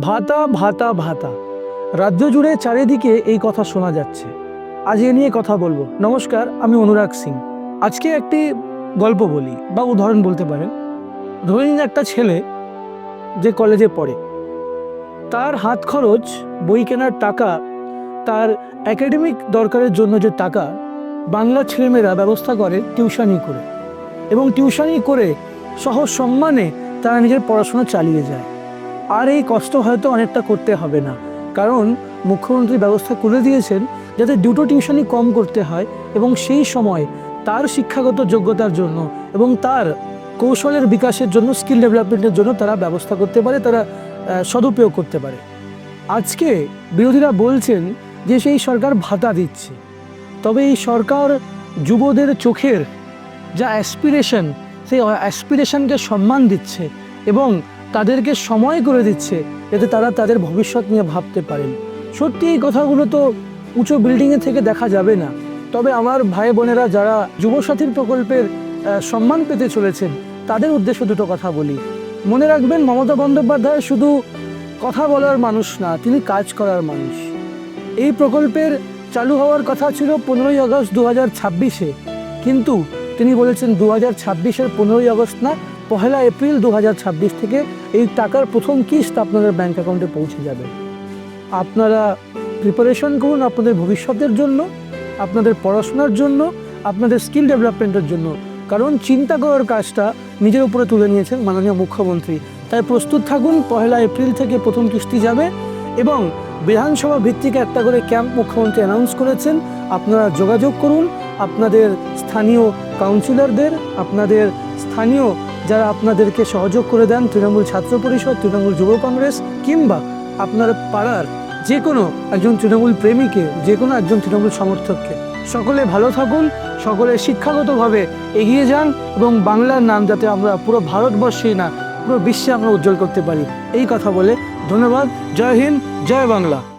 ভাতা ভাতা ভাতা। রাজ্য জুড়ে চারিদিকে এই কথা শোনা যাচ্ছে। আজ এ নিয়ে কথা বলব। নমস্কার, আমি অনুরাগ সিং। আজকে একটি গল্প বলি বা উদাহরণ বলতে পারেন। ধরে নিন একটা ছেলে যে কলেজে পড়ে। তার হাত খরচ, বই কেনার টাকা, তার একাডেমিক দরকারের জন্য যে টাকা, বাংলা ছেলেমেয়েরা ব্যবস্থা করে টিউশানি করে। এবং টিউশানি করে সহজ সম্মানে তারা নিজের পড়াশোনা চালিয়ে যায়। আর এই কষ্ট হয়তো অনেকটা করতে হবে না। কারণ মুখ্যমন্ত্রী ব্যবস্থা করে দিয়েছেন যাতে দুটো টিউশনই কম করতে হয় এবং সেই সময় তার শিক্ষাগত যোগ্যতার জন্য এবং তার কৌশলের বিকাশের জন্য, স্কিল ডেভেলপমেন্টের জন্য তারা ব্যবস্থা করতে পারে, তারা সদুপয়োগ করতে পারে। আজকে বিরোধীরা বলছেন যে সেই সরকার ভাতা দিচ্ছে। তবে এই সরকার যুবদের চোখের যা অ্যাসপিরেশন সেই অ্যাসপিরেশনকে সম্মান দিচ্ছে এবং তাদেরকে সময় করে দিচ্ছে যাতে তারা তাদের ভবিষ্যৎ নিয়ে ভাবতে পারেন। সত্যি এই কথাগুলো তো উঁচু বিল্ডিংয়ে থেকে দেখা যাবে না। তবে আমার ভাই বোনেরা যারা যুবসাথীর প্রকল্পের সম্মান পেতে চলেছেন, তাদের উদ্দেশ্যে দুটো কথা বলি। মনে রাখবেন, মমতা বন্দ্যোপাধ্যায় শুধু কথা বলার মানুষ না, তিনি কাজ করার মানুষ। এই প্রকল্পের চালু হওয়ার কথা ছিল পনেরোই আগস্ট দু হাজার ছাব্বিশে। কিন্তু তিনি বলেছেন দু হাজার ছাব্বিশের পনেরোই আগস্ট না পহেলা এপ্রিল দু হাজার ছাব্বিশ থেকে এই টাকার প্রথম কিস্ত আপনাদের ব্যাঙ্ক অ্যাকাউন্টে পৌঁছে যাবে। আপনারা প্রিপারেশন করুন আপনাদের ভবিষ্যতের জন্য, আপনাদের পড়াশোনার জন্য, আপনাদের স্কিল ডেভেলপমেন্টের জন্য। কারণ চিন্তা করার কাজটা নিজের উপরে তুলে নিয়েছেন মাননীয় মুখ্যমন্ত্রী। তাই প্রস্তুত থাকুন, পহেলা এপ্রিল থেকে প্রথম কিস্তি যাবে এবং বিধানসভা ভিত্তিক একটা করে ক্যাম্প মুখ্যমন্ত্রী অ্যানাউন্স করেছেন। আপনারা যোগাযোগ করুন, আপনাদের স্থানীয় কাউন্সিলরদের আপনাদের স্থানীয় যারা আপনাদেরকে সহযোগ করে দেন, তৃণমূল ছাত্র পরিষদ, তৃণমূল যুব কংগ্রেস কিংবা আপনার পাড়ার যে কোনো একজন তৃণমূল প্রেমীকে যে কোনো একজন তৃণমূল সমর্থককে। সকলে ভালো থাকুন, সকলে শিক্ষাগতভাবে এগিয়ে যান এবং বাংলার নাম যাতে আমরা পুরো ভারতবর্ষেই না, পুরো বিশ্বে আমরা উজ্জ্বল করতে পারি। এই কথা বলে ধন্যবাদ। জয় হিন্দ, জয় বাংলা।